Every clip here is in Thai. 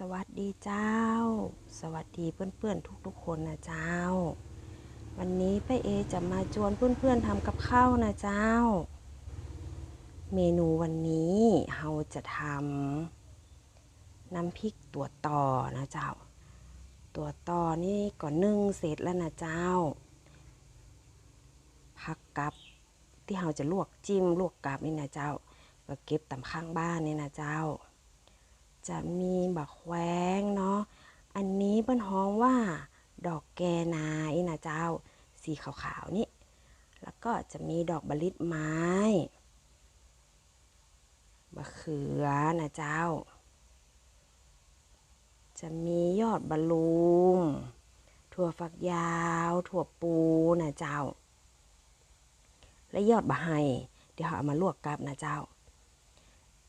สวัสดีเจ้า สวัสดีเพื่อนๆทุกๆคนนะเจ้า วันนี้ป้าเอจะมาชวนเพื่อนๆทำกับข้าวนะเจ้า เมนูวันนี้เราจะทำน้ำพริกตัวต่อนะเจ้า ตัวต่อนี่ก็นึ่งเสร็จแล้วนะเจ้าผักกับที่เราจะลวกจิ้มลวกกับนี่นะเจ้าก็เก็บตามข้างบ้านนี่นะเจ้า จะมีบักแควงเนาะ อันนี้เปิ้นฮ้องว่า ดอกแกนาอีนะเจ้า สีขาวๆนี่ แล้วก็จะมีดอกบลิดไม้มะเขือนะเจ้า จะมียอดบะลูม ถั่วฝักยาว ถั่วปูนะเจ้า และยอดบะไฮเดี๋ยวเอามาลวกกับนะเจ้า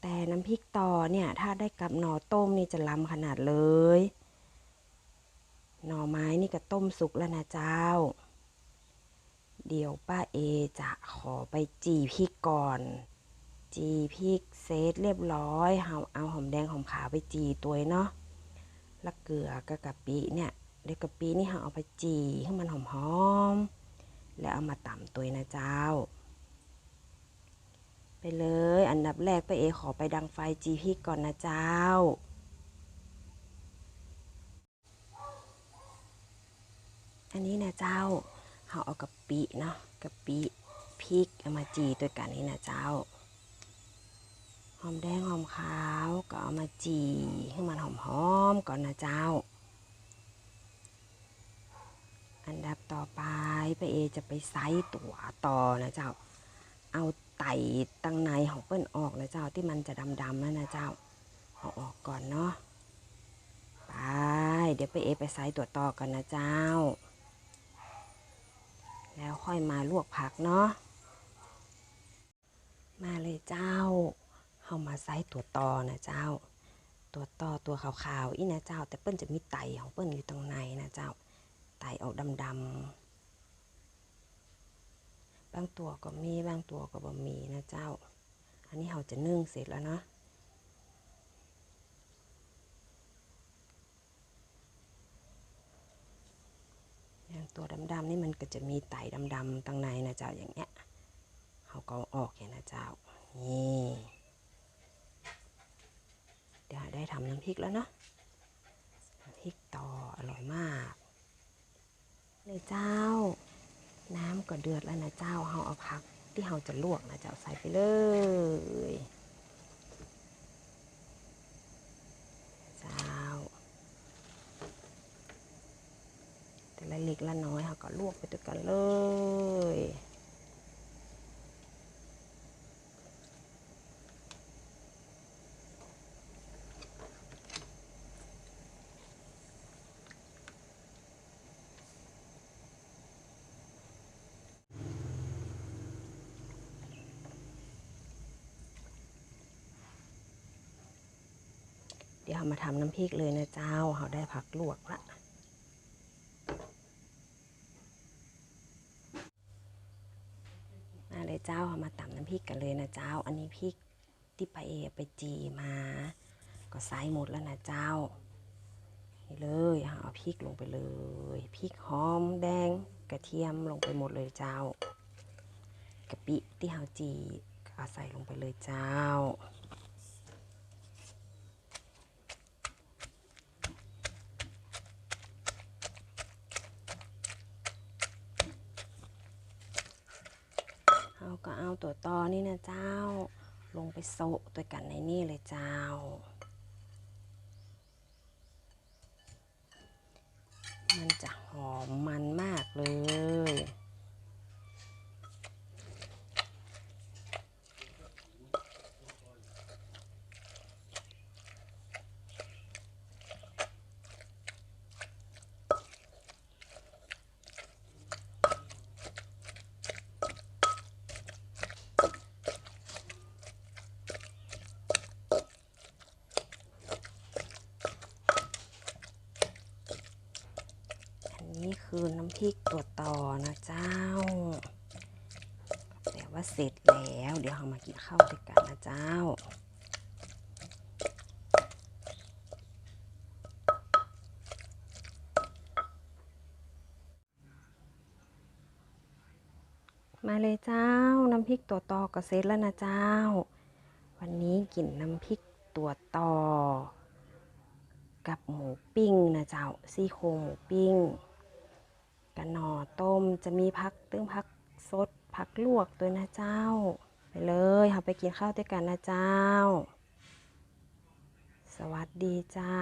แต่น้ำพริกต่อเนี่ย ถ้าได้กับหน่อต้มนี่จะล้ำขนาดเลย หน่อไม้นี่ก็ต้มสุกแล้วนะเจ้า เดี๋ยวป้าเอจะขอไปจีพริกก่อน จีพริกเซตเรียบร้อยเอาเอาหอมแดงหอมขาวไปจีตัวเนาะแล้วเกลือกับกะปิเนี่ยเดี๋ยวกะปินี่เราเอาไปจีให้มันหอมๆแล้วเอามาตำตัวนะเจ้า ไปเลย อันดับแรกไปเอขอไปดังไฟจีพริกก่อนนะเจ้า อันนี้นะเจ้าเราเอากะปิเนาะกะปิพริกเอามาจีด้วยกันนี่นะเจ้าหอมแดงหอมขาวก็เอามาจีให้มันหอมๆก่อนนะเจ้า อันดับต่อไปไปเอจะไปไซส์ตัวต่อนะเจ้า เอาไตตั้งในของเปิ้นออกนะเจ้าที่มันจะดำๆแล้วนะเจ้าเอาออกก่อนเนาะไปเดี๋ยวไปเอไปไซส์ตัวต่อกันนะเจ้า แล้วค่อยมาลวกผักเนาะมาเลยเจ้าเอามาไซส์ตัวต่อนะเจ้า ตัวต่อตัวขาวๆอีนะเจ้า แต่เปิ้นจะมีไตของเปิ้นอยู่ตรงในนะเจ้าไตออกดำๆางตัวก็มีบางตัวก็บ่มีนะเจ้า อันนี้เราจะนึ่งเสร็จแล้วเนาะอย่างตัวดำๆนี่มันก็จะมีไตดำๆตั้งในนะเจ้าอย่างเงี้ยเขาก็ออกอย่างนะเจ้านี่เดี๋ยวได้ทำน้ำพริกแล้วเนาะน้ำพริกต่ออร่อยมากเลยเจ้า น้ำก็เดือดแล้วนะเจ้าเฮาเอาผักที่เฮาจะลวกนะเจ้าใส่ไปเลยเจ้าแต่ละเล็กละน้อยเขาก็ลวกไปด้วยกันเลย เดี๋ยวเรามาทำน้ำพริกเลยนะเจ้าเราได้ผักลวกละมาเลยเจ้าเรามาตำน้ำพริกกันเลยนะเจ้า อันนี้พริกที่ไปเอไปจีมา ก็ใส่หมดแล้วนะเจ้า นี่เลยเอาพริกลงไปเลยพริกหอมแดงกระเทียมลงไปหมดเลยเจ้ากะปิที่เราจีก็เอาใส่ลงไปเลยเจ้า ก็เอาตัวตอนี่นะเจ้า ลงไปโซะตัวกันในนี่เลยเจ้า มันจะหอมมันมากเลย พริกตัวต่อนะเจ้าแปลว่าเสร็จแล้ว เดี๋ยวเรามากินข้าวด้วยกันนะเจ้ามาเลยเจ้า น้ำพริกตัวต่อก็เสร็จแล้วนะเจ้า วันนี้กินน้ำพริกตัวต่อ กับหมูปิ้งนะเจ้าซี่โครงหมูปิ้ง กันหน่อต้มจะมีพักตึ้งพักสดพักลวกด้วยนะเจ้า ไปเลยเราไปกินข้าวด้วยกันนะเจ้า สวัสดีเจ้า